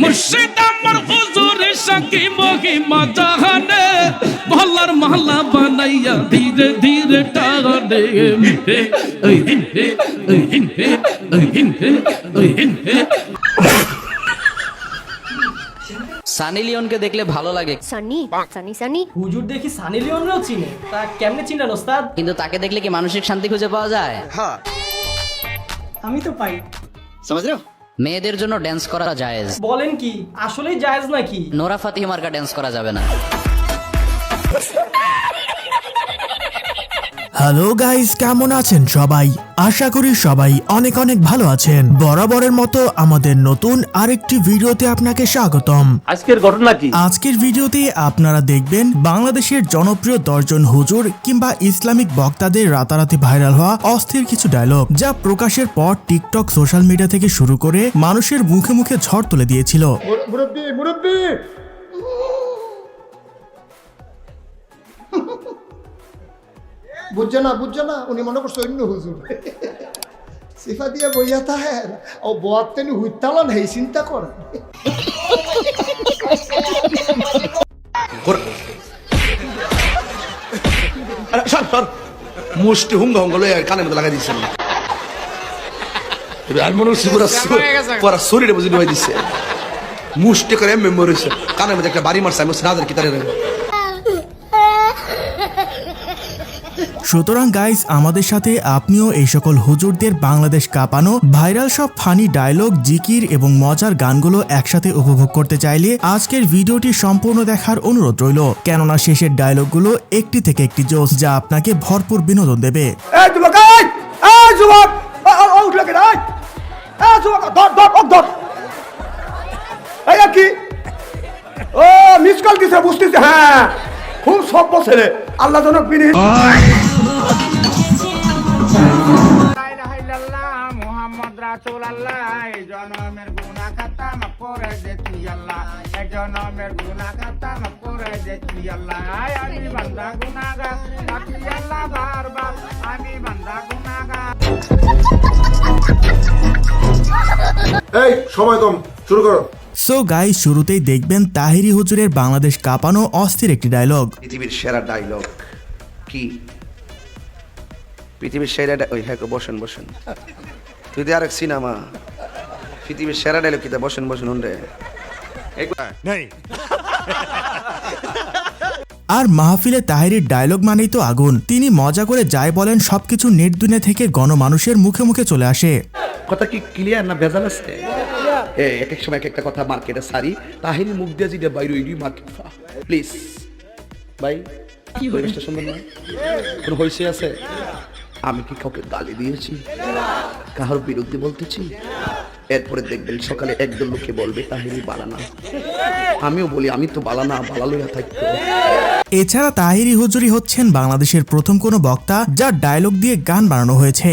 মুর্শিদ আমার হুজুরের সাকি মহিমা জাহানে মহল্লার মহল্লা বানাইয়া ধীরে ধীরে টানে। ওই হিন হে ওই হিন হে ওই হিন হে ওই হিন হে সানি লিওনকে দেখলে ভালো লাগে। সানি সানি সানি। হুজুর দেখি সানি লিওনরাও চিনে। তা কেমনে চিনেন ওস্তাদ? কিন্তু তাকে দেখলে কি মানসিক শান্তি খুঁজে পাওয়া যায়? হ্যাঁ। আমি তো পাই। মেয়েদের জন্য ড্যান্স করা জায়েজ। বলেন কি আসলেই জায়েজ নাকি? নোরা ফাতিহি মার্কা ড্যান্স করা যাবে না। হ্যালো গাইস কেমন আছেন সবাই? আশা করি সবাই অনেক অনেক ভালো আছেন। বরাবরের মতো আমাদের নতুন আরেকটি ভিডিওতে আপনাকে স্বাগতম। আজকের ঘটনা কি? আজকের ভিডিওতে আপনারা দেখবেন বাংলাদেশের জনপ্রিয় দর্জন হুজুর কিংবা ইসলামিক বক্তাদের রাতারাতি ভাইরাল হওয়া অস্থির কিছু ডায়লগ যা প্রকাশের পর টিকটক সোশ্যাল মিডিয়া থেকে শুরু করে মানুষের মুখে মুখে ঝড় তুলে দিয়েছিল। বুঝছে না বুঝছে না? উনি মনে করছে অন্য হুজুর। সিফা দিয়ে বইয়া তাহের। ও বোয়ার তেনি হুইতালান হেই চিন্তা কর সর সর। মুষ্টি হুঙ্গা হুঙ্গা লয়ে কানের মধ্যে লাগাই দিচ্ছেন আমি মনে হচ্ছে পুরা শরীরে বুঝি ডুবাই দিচ্ছে মুষ্টি করে হয়েছে কানের মধ্যে একটা বাড়ি মারছে আমি না জানি কি তারে সুতরাং গাইস আমাদের সাথে আপনিও এই সকল হুজুরদের বাংলাদেশ কাঁপানো ভাইরাল সব ফানি ডায়লগ জিকির এবং মজার গানগুলো একসাথে উপভোগ করতে চাইলে আজকের ভিডিওটি সম্পূর্ণ দেখার অনুরোধ রইল। কেননা শেষের ডায়লগগুলো একটি থেকে একটি জোস যা আপনাকে ভরপুর বিনোদন দেবে। এই! যুবক! এই! এই ও কি? মিস কল দিছে বুঝতেছে হ্যাঁ। খুব সভ্য ছেলে আল্লাহ জনক বিনি রাসুল আল্লাহ এই জনমের গুণা খাতা মাফ করে দেখি আল্লাহ। এই জনমের গুণা খাতা মাফ করে দেখি আল্লাহ। আমি বান্দা গুনাগার বাকি আল্লাহ বারবার। আমি বান্দা গুনাগার এই সময় কম শুরু করো। সো গাইস শুরুতেই দেখবেন তাহিরি হুজুরের বাংলাদেশ কাঁপানো অস্থির একটি ডায়লগ পৃথিবীর সেরা ডায়লগ কি? পৃথিবীর সেরা ওই হ্যাঁ বসেন বসেন। তুই তো আরেক সিনেমা। পৃথিবীর সেরা ডায়লগ কি তা বসেন বসেন উন্ডে আর মাহফিলে তাহিরির ডায়লগ মানেই তো আগুন। তিনি মজা করে যাই বলেন সবকিছু নেট দুনিয়া থেকে গণমানুষের মুখে মুখে চলে আসে। কথা কি ক্লিয়ার না ভেজাল আছে? এ এক এক সময় এক একটা কথা মার্কেটে সারি। তাহিনী মুখ দিয়ে যেটা বাইরে ওই মার্কেট প্লিজ ভাই কি পরিবেশটা সুন্দর নয় কোনো হয়েছে আছে? আমি কি কাউকে গালি দিয়েছি? কারোর বিরুদ্ধে বলতেছি? এরপরে দেখবেন সকালে একদল লোকে বলবে তাহিনী বালানা আমিও বলি আমি তো বালানা বালালইয়া থাকতো এছাড়া তাহিরি হুজুরি হচ্ছেন বাংলাদেশের প্রথম কোনো বক্তা যার ডায়লগ দিয়ে গান বানানো হয়েছে।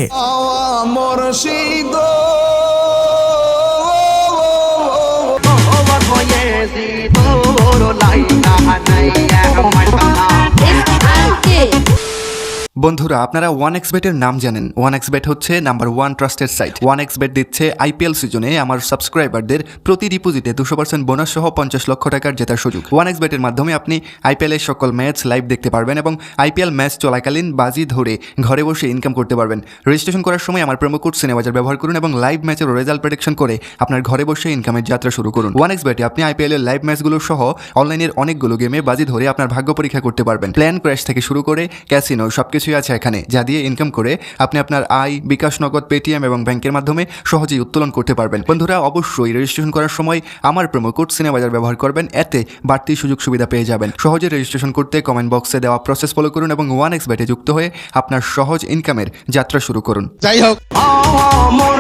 বন্ধুরা, আপনারা ওয়ান এক্স বেটের নাম জানেন। ওয়ান এক্স বেট হচ্ছে number one trusted site one X bet দিচ্ছে আইপিএল সিজনে আমার সাবস্ক্রাইবারদের প্রতি ডিপোজিটে দুশো পার্সেন্ট বোনাস সহ পঞ্চাশ লক্ষ টাকার জেতার সুযোগ। ওয়ান এক্স বেটের মাধ্যমে আপনি আইপিএল এর সকল ম্যাচ লাইভ দেখতে পারবেন এবং আইপিএল ম্যাচ চলাকালীন বাজি ধরে ঘরে বসে ইনকাম করতে পারবেন। রেজিস্ট্রেশন করার সময় আমার প্রোমো কোড সিনেবাজার ব্যবহার করুন এবং লাইভ ম্যাচের রেজাল্ট প্রেডিকশন করে আপনার ঘরে বসে ইনকামের যাত্রা শুরু করুন। ওয়ান এক্স বেটে আপনি আইপিএল এর লাইভ ম্যাচগুলো সহ অনলাইনের অনেকগুলো গেমে বাজি ধরে আপনার ভাগ্য পরীক্ষা করতে পারবেন। প্ল্যান ক্র্যাশ থেকে শুরু করে ক্যাসিনো সবকিছুই আছে এখানে যা দিয়ে ইনকাম করে আপনি আপনার আয় বিকাশ নগদ পেটিএম এবং ব্যাংকের মাধ্যমে সহজেই উত্তোলন করতে পারবেন। বন্ধুরা অবশ্যই রেজিস্ট্রেশন করার সময় আমার প্রোমো কোড সিনেবাজার ব্যবহার করবেন এতে বাড়তি সুযোগ সুবিধা পেয়ে যাবেন। সহজে রেজিস্ট্রেশন করতে কমেন্ট বক্সে দেওয়া প্রসেস ফলো করুন এবং ওয়ান এক্স ব্যাটে যুক্ত হয়ে আপনার সহজ ইনকামের যাত্রা শুরু করুন।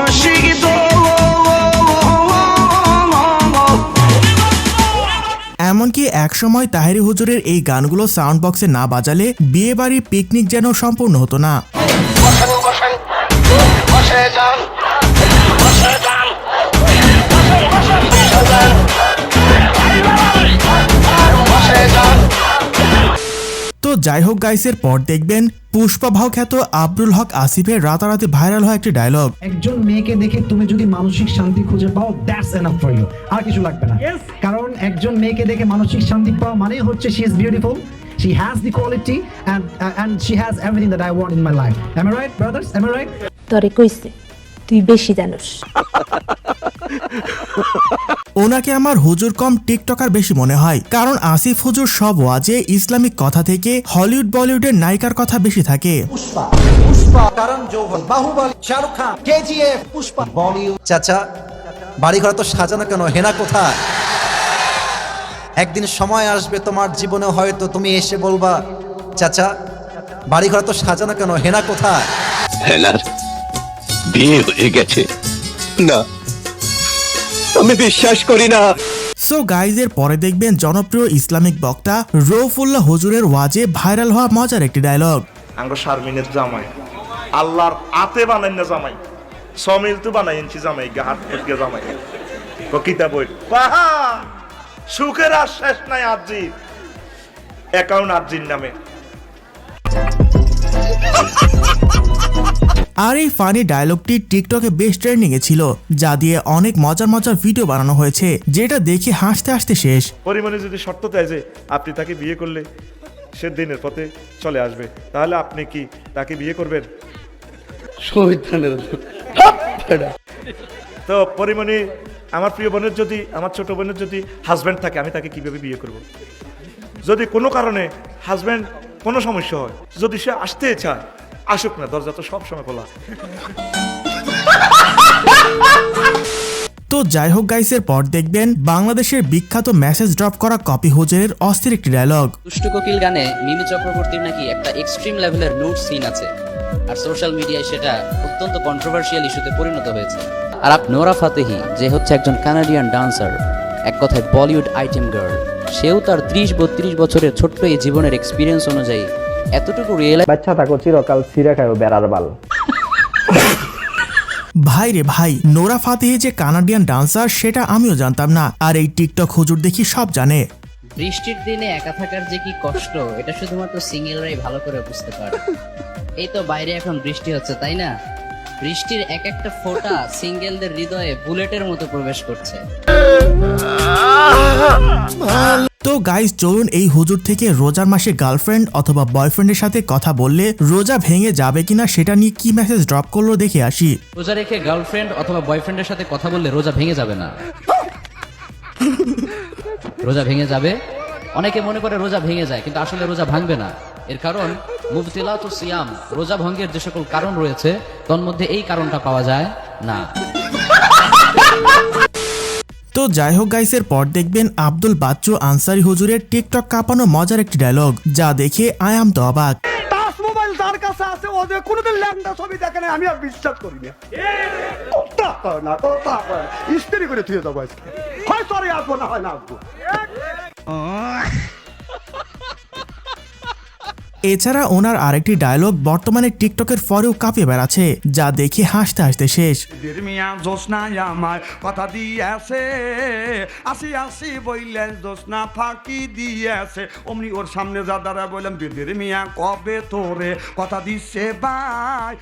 এমনকি একসময় তাহেরি হুজুরের এই গানগুলো সাউন্ড বক্সে না বাজালে বিয়ে বাড়ির পিকনিক যেন সম্পূর্ণ হতো না যাই হোক গাইসের পর দেখবেন পুষ্পা ভাও খ্যাত আব্দুল হক আসিফের রাতারাতি ভাইরাল হয় একটি ডায়লগ একজন মেয়েকে দেখে তুমি যদি মানসিক শান্তি খুঁজে পাও দ্যাটস এনাফ ফর ইউ আর কিছু লাগবে না। কারণ একজন মেয়েকে দেখে মানসিক শান্তি পাওয়া মানে হচ্ছে she is beautiful she has the quality and and she has everything that I want in my life am I right brothers am I right তরে কইছে তুই বেশি জানোস। ওনাকে আমার হুজুর কম টিকটকার বেশি মনে হয়। কারণ আসিফ হুজুর সব ওয়াজে ইসলামিক কথা থেকে হলিউড বলিউডের নায়িকার কথা বেশি থাকে। চাচা বাড়ি ঘর তো সাজানো কেন? হেনা কোথায়? একদিন সময় আসবে তোমার জীবনে হয়তো তুমি এসে বলবা চাচা বাড়ি ঘর তো সাজানো কেন? হেনা কোথায়? হেলার বিয়ে হয়ে গেছে। না আমি বিশ্বাস করি না। সো গাইজের পরে দেখবেন জনপ্রিয় ইসলামিক বক্তা রৌফুল্লাহ হুজুরের ওয়াজে ভাইরাল হওয়া মজার একটি ডায়লগ আঙ্গ শারমিনের জামাই। আল্লাহর আতে বানাই না জামাই। সমিল তো বানাই এনছি জামাই গা হাত ফুটকে জামাই। ও কিতাব পাহা সুখের আর শেষ নাই আরজি অ্যাকাউন্ট আরজির নামে। আর এই ফানি ডায়লগটি টিকটকে বেশ ট্রেন্ডিং এ ছিল যা দিয়ে অনেক মজার মজার ভিডিও বানানো হয়েছে যেটা দেখে হাসতে হাসতে শেষ। পরিমাণে যদি শর্ত দেয় যে আপনি তাকে বিয়ে করলে সে দিনের পথে চলে আসবে তাহলে আপনি কি তাকে বিয়ে করবেন? তো পরিমণি আমার প্রিয় বোনের যদি আমার ছোট বোনের যদি হাজব্যান্ড থাকে আমি তাকে কীভাবে বিয়ে করব? যদি কোনো কারণে হাজব্যান্ড কোনো সমস্যা হয় যদি সে আসতে চায় আসুক না দরজা তো সবসময় খোলা। তো যাই হোক গাইসের পর দেখবেন বাংলাদেশের বিখ্যাত মেসেজ ড্রপ করা কপি হুজুরের অস্থির একটি ডায়লগ দুষ্টু কোকিল গানে মিমি চক্রবর্তীর নাকি একটা এক্সট্রিম লেভেলের নুট সিন আছে। আর সোশ্যাল মিডিয়ায় সেটা অত্যন্ত কন্ট্রোভার্সিয়াল ইস্যুতে পরিণত হয়েছে। আর আপ নোরা ফাতেহি যে হচ্ছে একজন কানাডিয়ান ডান্সার এক কথায় বলিউড আইটেম গার্ল সেও তার ত্রিশ বত্রিশ বছরের ছোট্ট এই জীবনের এক্সপিরিয়েন্স অনুযায়ী এতটুকু রিয়েলাইজ বাচ্চা থাকো চিরকাল সিরা খায়ও বেড়ার বাল। ভাই রে ভাই নোরা ফাতেহি যে কানাডিয়ান ডান্সার সেটা আমিও জানতাম না। আর এই টিকটক হুজুর দেখি সব জানে। বৃষ্টির দিনে একা থাকার যে কি কষ্ট এটা শুধুমাত্র সিঙ্গেলরাই ভালো করে বুঝতে পারে। এই তো বাইরে এখন বৃষ্টি হচ্ছে তাই না? বৃষ্টির এক একটা ফোঁটা সিঙ্গেলদের হৃদয়ে বুলেটের মতো প্রবেশ করছে। তো গাইস চলুন এই হুজুর থেকে রোজার মাসে গার্লফ্রেন্ড অথবা বয়ফ্রেন্ডের সাথে কথা বললে রোজা ভেঙে যাবে কিনা সেটা নিয়ে কি মেসেজ ড্রপ করল দেখে আসি। রোজা রেখে গার্লফ্রেন্ড অথবা বয়ফ্রেন্ডের সাথে কথা বললে রোজা ভেঙে যাবে না। রোজা ভেঙে যাবে? অনেকে মনে করে রোজা ভেঙে যায়, কিন্তু আসলে রোজা ভাঙবে না। এর কারণ, মুবতিলাত সিয়াম, রোজা ভঙ্গের যে সকল কারণ রয়েছে, তন্মধ্যে এই কারণটা পাওয়া যায় না। তো যাই হোক গাইসের পর দেখবেন আব্দুল বাচ্চু আনসারি হুজুরের টিকটক কাঁপানো মজার একটি ডায়লগ যা দেখে আই আম তো অবাক। টাস মোবাইল যার কাছে আছে ও যে কোনোদিন ল্যাংটা ছবি দেখে না আমি আর বিশ্বাস করি না। কয় না, তা কয় ইস্ত্রি করে থুয়ে যাব আজকে। হয় সরে আসব না হয় না আসব এছাড়া ওনার আরেকটি ডায়লগ বর্তমানে টিকটকের পরেও কাঁপিয়ে বেড়াচ্ছে যা দেখে হাসতে হাসতে শেষ। কথা দিয়েছে আসি আসি বইলেন জোসনা ফাঁকি দিয়েছে। অমনি ওর সামনে যা দাঁড়া বললাম বেদের মিয়া কবে তোরে কথা দিচ্ছে বাই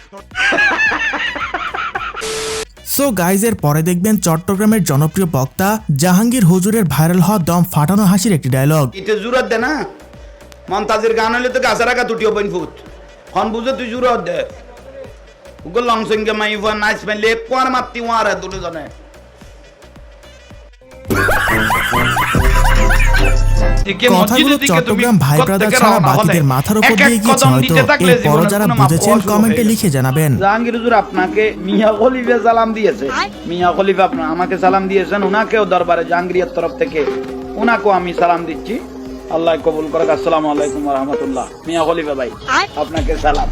সো গাইজের পরে দেখবেন চট্টগ্রামের জনপ্রিয় বক্তা জাহাঙ্গীর হুজুরের ভাইরাল হওয়া দম ফাটানো হাসির একটি ডায়লগ এটা জুরত দে না। মমতাজের গান হলে তো গাছা রাখা দুটি ওপেন ফুট খন বুঝে তুই জুরত দে। উগল লং সঙ্গে মাই ফুয়া নাচ মেলে কোয়ার মাত্তি ওয়ার দুটো জনে চট্টগ্রাম ভাই ছাড়া বাকিদের মাথার উপর দিয়ে গিয়েছে হয়তো এরপরও যারা বুঝেছেন কমেন্টে লিখে জানাবেন। জাহাঙ্গীর হুজুর আপনাকে মিয়া খলিফা সালাম দিয়েছে। মিয়া খলিফা আমাকে সালাম দিয়েছেন ওনাকেও দরবারে জাহাঙ্গীরের তরফ থেকে ওনাকেও আমি সালাম দিচ্ছি। আল্লাহ কবুল করে আসসালামু আলাইকুম রহমতুল্লাহ। মিয়া খলিফা ভাই আপনাকে সালাম।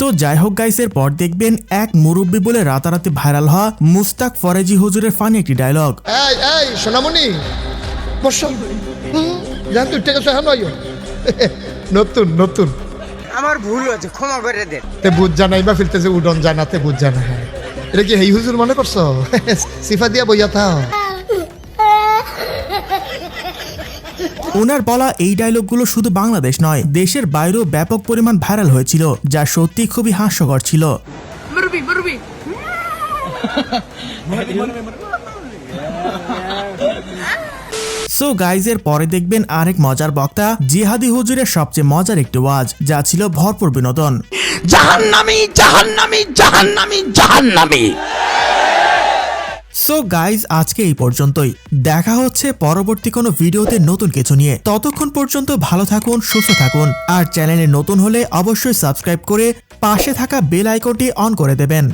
তো যাই হোক গাইসের পর দেখবেন এক মুরব্বী বলে রাতারাতি ভাইরাল হওয়া মুস্তাক ফরেজি হুজুরের ফানি একটি ডায়লগ এই এই সোনামণি বসো। জান তুই টেকে সহান নতুন নতুন। আমার ভুল হয়েছে ক্ষমা করে দে তে বুঝ জানাই বা ফিরতেছে উডন জানাতে বুঝ জানা এটা কি হেই হুজুর মনে করছ? সিফা দিয়া বইয়া থাও। ওনার বলা এই ডায়লগগুলো শুধু বাংলাদেশ নয় দেশের বাইরেও ব্যাপক পরিমাণ ভাইরাল হয়েছিল যা সত্যি খুবই হাস্যকর ছিল। সো গাইজের পরে দেখবেন আরেক মজার বক্তা জিহাদি হুজুরের সবচেয়ে মজার একটি ওয়াজ যা ছিল ভরপুর বিনোদন। জাহান্নামি জাহান্নামি জাহান্নামি জাহান্নামি। সো গাইজ আজকে এই পর্যন্তই। দেখা হচ্ছে পরবর্তী কোনো ভিডিওতে নতুন কিছু নিয়ে। ততক্ষণ পর্যন্ত ভালো থাকুন, সুস্থ থাকুন। আর চ্যানেলে নতুন হলে অবশ্যই সাবস্ক্রাইব করে পাশে থাকা বেল আইকনটি অন করে দেবেন।